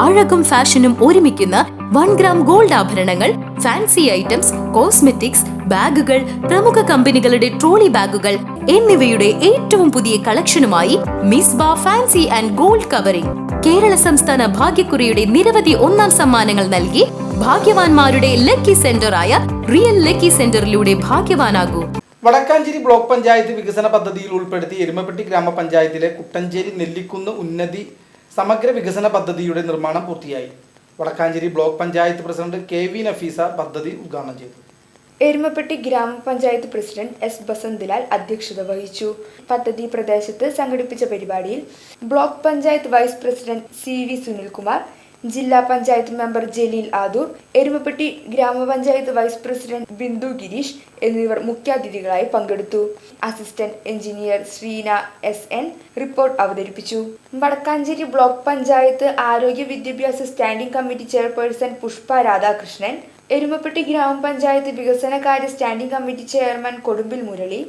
അഴകും ഫാഷനും ഒരുമിക്കുന്ന one gram gold ആഭരണങ്ങൾ ഫാൻസി ഐറ്റംസ് കോസ്മെറ്റിക്സ് ബാഗുകൾ പ്രമുഖ കമ്പനികളുടെ ട്രോളി ബാഗുകൾ എന്നിവയുടെ ഏറ്റവും പുതിയ കളക്ഷനുമായി മിസ് ബാ fancy and gold covering. Kerala സംസ്ഥാന ഭാഗ്യക്കുറിയുടെ നിരവധി ഒന്നാം സമ്മാനങ്ങൾ നൽകി ഭാഗ്യവാന്മാരുടെ ലക്കി സെന്ററായ റിയൽ ലക്കി സെന്ററിലൂടെ ഭാഗ്യവാനാകൂ. വടക്കാഞ്ചേരി ബ്ലോക്ക് പഞ്ചായത്ത് വികസന പദ്ധതിയിൽ ഉൾപ്പെടുത്തി എരുമപ്പെട്ടി ഗ്രാമപഞ്ചായത്തിലെ കുട്ടഞ്ചേരി നെല്ലിക്കുന്ന് ഉന്നതി സമഗ്ര വികസന പദ്ധതിയുടെ നിർമ്മാണം പൂർത്തിയായി. Vadakkanchery block panchayat president K V Nafeesa പദ്ധതി ഉദ്ഘാടനം ചെയ്തു. എരുമപ്പെട്ടി ഗ്രാമപഞ്ചായത്ത് പ്രസിഡന്റ് എസ് ബസന്ത്ലാൽ അധ്യക്ഷത വഹിച്ചു. പദ്ധതി പ്രദേശത്ത് സംഘടിപ്പിച്ച പരിപാടിയിൽ block panchayat vice president C V Sunilkumar ജില്ലാ പഞ്ചായത്ത് മെമ്പർ ജലീൽ ആദൂർ എരുമപ്പെട്ടി ഗ്രാമപഞ്ചായത്ത് വൈസ് പ്രസിഡന്റ് ബിന്ദു ഗിരീഷ് എന്നിവർ മുഖ്യാതിഥികളായി പങ്കെടുത്തു. Assistant engineer Sreena S N report അവതരിപ്പിച്ചു. വടക്കാഞ്ചേരി ബ്ലോക്ക് പഞ്ചായത്ത് ആരോഗ്യ വിദ്യാഭ്യാസ standing committee chairperson Pushpa Radhakrishnan Erumapetty ഗ്രാമപഞ്ചായത്ത് വികസനകാര്യ standing committee chairman Kodumbil Murali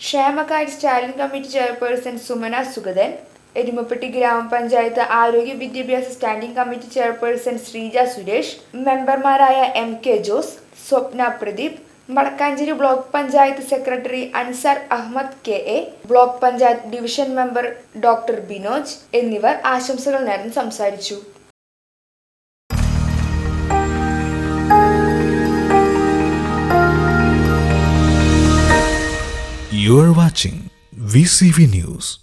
ക്ഷേമകാര്യ standing committee chairperson Sumana Sugathan Erumapetty ഗ്രാമപഞ്ചായത്ത് ആരോഗ്യ വിദ്യാഭ്യാസ standing committee chairperson Sreeja Suresh മെമ്പർമാരായ M K Jose Swapna Pradeep Vadakkanchery block panchayat secretary Ansar Ahammed K A block panchayat division member doctor Binoj എന്നിവർ ആശംസകൾ നേർന്ന് സംസാരിച്ചു You are watching VCV News.